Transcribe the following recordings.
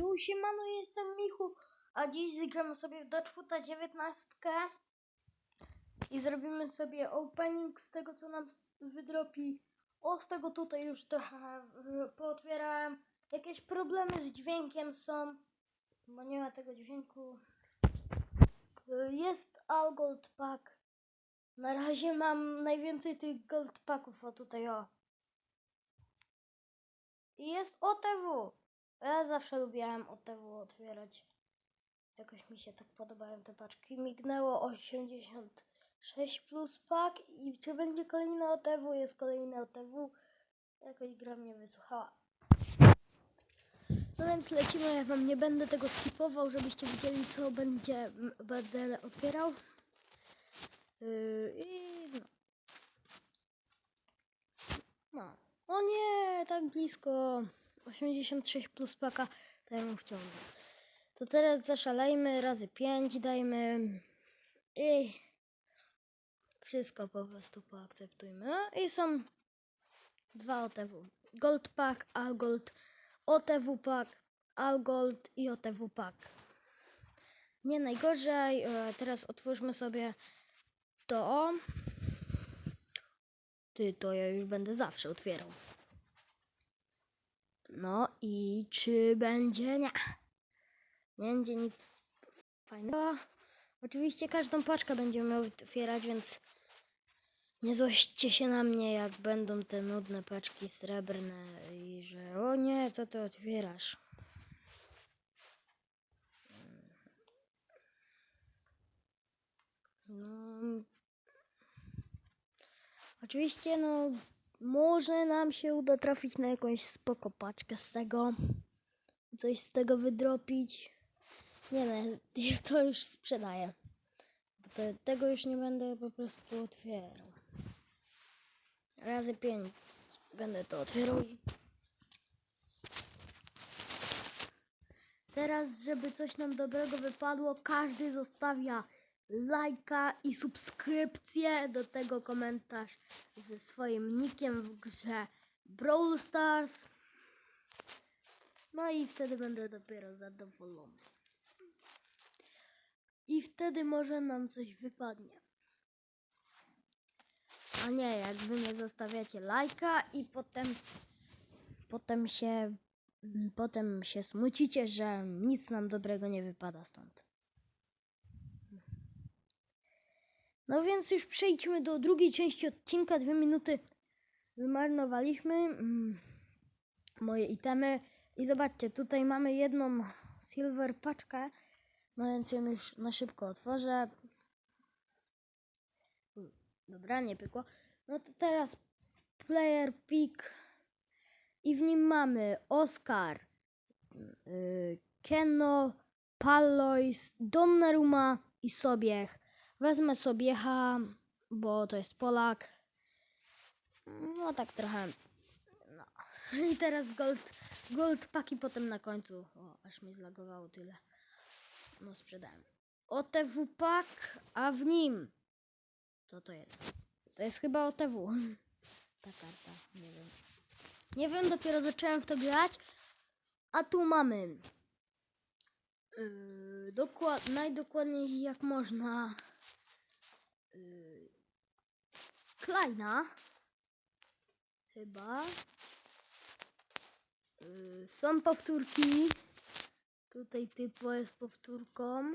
Ju, Siemano, jestem Michu, a dziś zagramy sobie w Dutchfoota 19 i zrobimy sobie opening z tego, co nam wydropi. O, z tego tutaj już trochę pootwierałem. Jakieś problemy z dźwiękiem są, bo nie ma tego dźwięku. Y, Jest All Gold Pack. Na razie mam najwięcej tych Gold Packów, o tutaj o. Jest OTW. Ja zawsze lubiłem OTW otwierać. Jakoś mi się tak podobają te paczki. Mignęło 86 plus pak i czy będzie kolejny OTW? Jest kolejny OTW. Jakoś gra mnie wysłuchała. No więc lecimy, ja wam nie będę tego skipował, żebyście widzieli co będzie, będę otwierał. Yy, I no. No. O nie, tak blisko. 86 plus paka, to ja bym chciał. To teraz zaszalejmy, razy 5 dajmy. I wszystko po prostu poakceptujmy. No I są dwa OTW. Gold Pack, All Gold, OTW Pack, All Gold i OTW Pack. Nie najgorzej. E, Teraz otwórzmy sobie to. Ty, to ja już będę zawsze otwierał. No i czy będzie? Nie. Nie będzie nic fajnego. Oczywiście każdą paczkę będziemy otwierać, więc nie złośćcie się na mnie, jak będą te nudne paczki srebrne i że o nie, co ty otwierasz? No, oczywiście, no, może nam się uda trafić na jakąś spoko paczkę z tego. Coś z tego wydropić. Nie no, ja to już sprzedaję. Bo tego już nie będę po prostu otwierał. Razy pięć będę to otwierał. Teraz, żeby coś nam dobrego wypadło, każdy zostawia lajka i subskrypcję, do tego komentarz ze swoim nickiem w grze Brawl Stars. No i wtedy będę dopiero zadowolony. I wtedy może nam coś wypadnie. A nie, jak wy nie zostawiacie lajka i potem potem się potem się smucicie, że nic nam dobrego nie wypada stąd. No więc już przejdźmy do drugiej części odcinka. Dwie minuty zmarnowaliśmy. Mm, moje itemy. I zobaczcie, tutaj mamy jedną silver paczkę. No więc ją już na szybko otworzę. Dobra, nie pykło. No to teraz player pick. I w nim mamy Oscar, yy, Keno, Pallois, Donnarumma i Sobiech. Wezmę Sobiecha, bo to jest Polak. No tak trochę. No. I teraz gold, gold paki potem na końcu. O, aż mi zlagowało tyle. No sprzedałem. OTW pak, a w nim. Co to jest? To jest chyba OTW. Ta karta, nie wiem. Nie wiem, dopiero zacząłem w to grać. A tu mamy. Yy, dokład, najdokładniej jak można. Yy, Kleina. Chyba. Yy, są powtórki. Tutaj typo jest powtórką.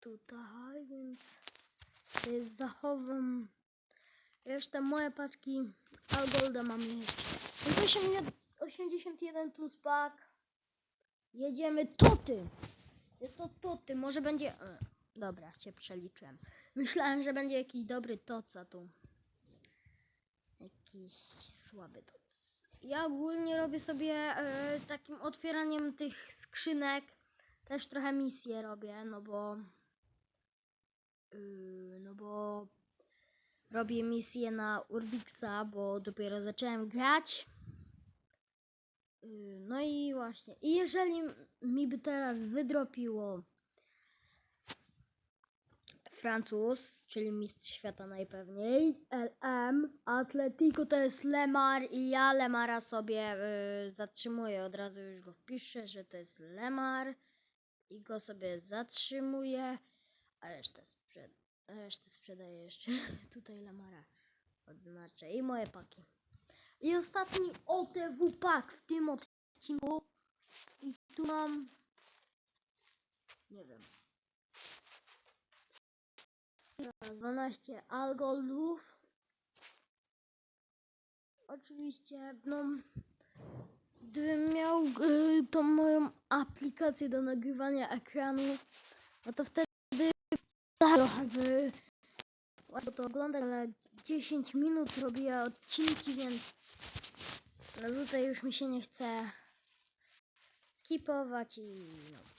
Tutaj, więc zachowam. Resztę moje paczki Algolda mam jeszcze. Jest 81 81 plus pak. Jedziemy toty. Jest to toty. Może będzie... Dobra, cię przeliczyłem. Myślałem, że będzie jakiś dobry toc, a tu... Jakiś słaby toc. Ja ogólnie robię sobie e, takim otwieraniem tych skrzynek. Też trochę misję robię, no bo... Yy, no bo robię misję na Urbixa, bo dopiero zacząłem grać. Yy, No i właśnie. I jeżeli mi by teraz wydropiło Francuz, czyli mistrz świata najpewniej. LM, Atletico to jest Lemar i ja Lemara sobie y, zatrzymuję. Od razu już go wpiszę, że to jest Lemar i go sobie zatrzymuję, a resztę, sprzed resztę sprzedaję jeszcze. Tutaj Lemara odznaczę i moje paki. I ostatni OTW pak w tym odcinku. I tu mam. Nie wiem. 12 algoldów. Oczywiście, no. Gdybym miał y, tą moją aplikację do nagrywania ekranu, no to wtedy by łatwo to oglądać, ale 10 minut robię odcinki, więc no tutaj już mi się nie chce skipować i no.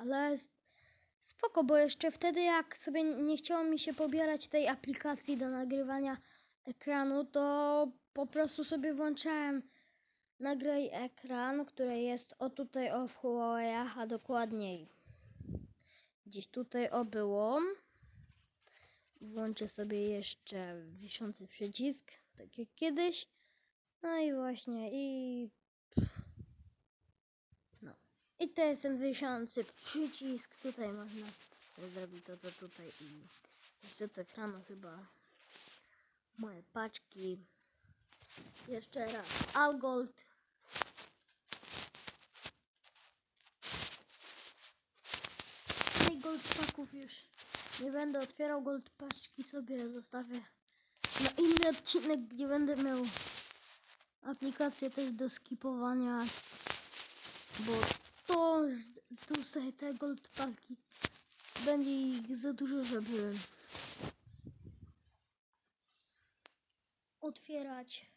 Ale spoko, bo jeszcze wtedy jak sobie nie chciało mi się pobierać tej aplikacji do nagrywania ekranu, to po prostu sobie włączałem nagraj ekran, które jest o tutaj o w Huawei, a dokładniej gdzieś tutaj o było. Włączę sobie jeszcze wiszący przycisk, tak jak kiedyś. No i właśnie i. I to jest ten wiszący przycisk. Tutaj można zrobić to, to tutaj i zrzut ekranu chyba moje paczki. Jeszcze raz Algold. I gold paków już nie będę otwierał gold paczki sobie zostawię na inny odcinek, gdzie będę miał aplikację też do skipowania, bo to tutaj te gold paki będzie ich za dużo, żeby otwierać.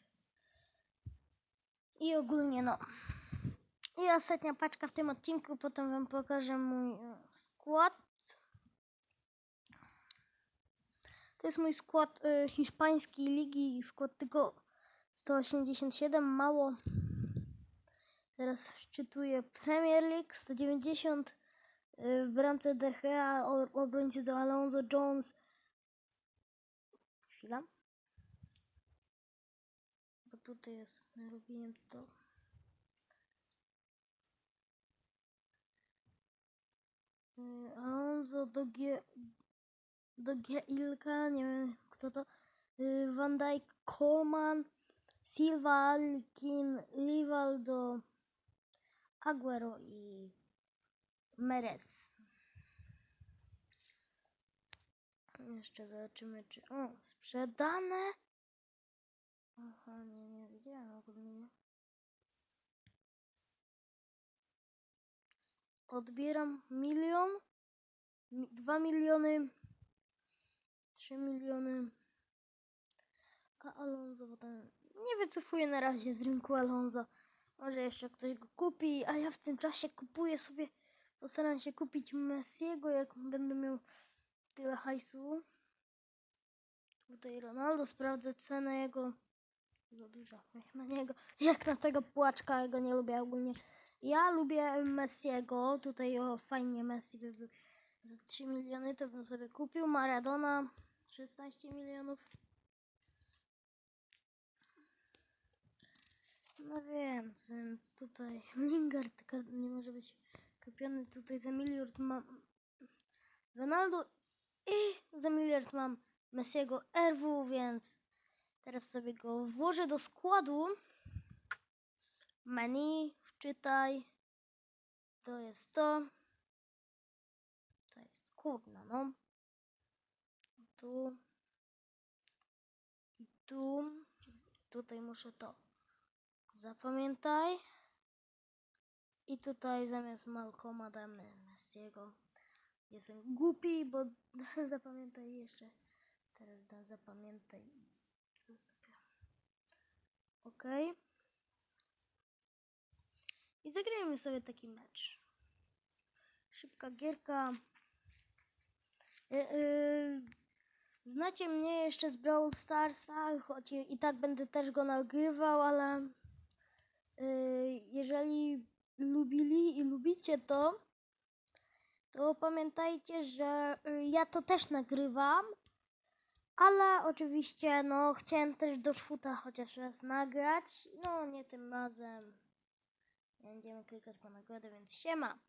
I ogólnie no. I ostatnia paczka w tym odcinku, potem wam pokażę mój e, skład. To jest mój skład e, hiszpańskiej ligi, skład tylko 187, mało. Teraz wczytuję Premier League 190 e, w bramce De Gea, obrońcy do Alonso Jones. Chwila. Bo tutaj jest, narobiłem to. Y, Alonso do G... do Gilka, nie wiem kto to. Y, Van Dijk, Coleman, Silva, Alkin, Rivaldo, Aguero i Merez. Jeszcze zobaczymy, czy... O, sprzedane! Aha, nie, nie widziałem ogólnie. nie. Odbieram milion, mi- dwa miliony, trzy miliony. A Alonso potem nie wycofuję na razie z rynku Alonso. Może jeszcze ktoś go kupi, a ja w tym czasie kupuję sobie, postaram się kupić Messiego, jak będę miał tyle hajsu. Tutaj Ronaldo, sprawdzę cenę jego. Za dużo, jak na niego, jak na tego płaczka, go nie lubię ogólnie. Ja lubię Messiego, tutaj o fajnie Messi by był za 3 miliony, to bym sobie kupił. Maradona 16 milionów. No więc, tutaj Lingard nie może być kupiony tutaj za miliard mam Ronaldo i za miliard mam Messiego RW, więc teraz sobie go włożę do składu. Menu, wczytaj. To jest to. To jest kurna, no. Tu. I tu. Tutaj muszę to. Zapamiętaj. I tutaj zamiast Malcoma damy Messiego. Jestem głupi, bo zapamiętaj jeszcze. Teraz dam zapamiętaj. Ok. I zagrajmy sobie taki mecz. Szybka gierka. E, e, Znacie mnie jeszcze z Brawl Starsa, choć i tak będę też go nagrywał, ale jeżeli lubili i lubicie to, to pamiętajcie, że y, ja to też nagrywam, ale oczywiście no chciałem też do szfuta chociaż raz nagrać, no nie tym razem. Będziemy klikać po nagrodę, więc siema.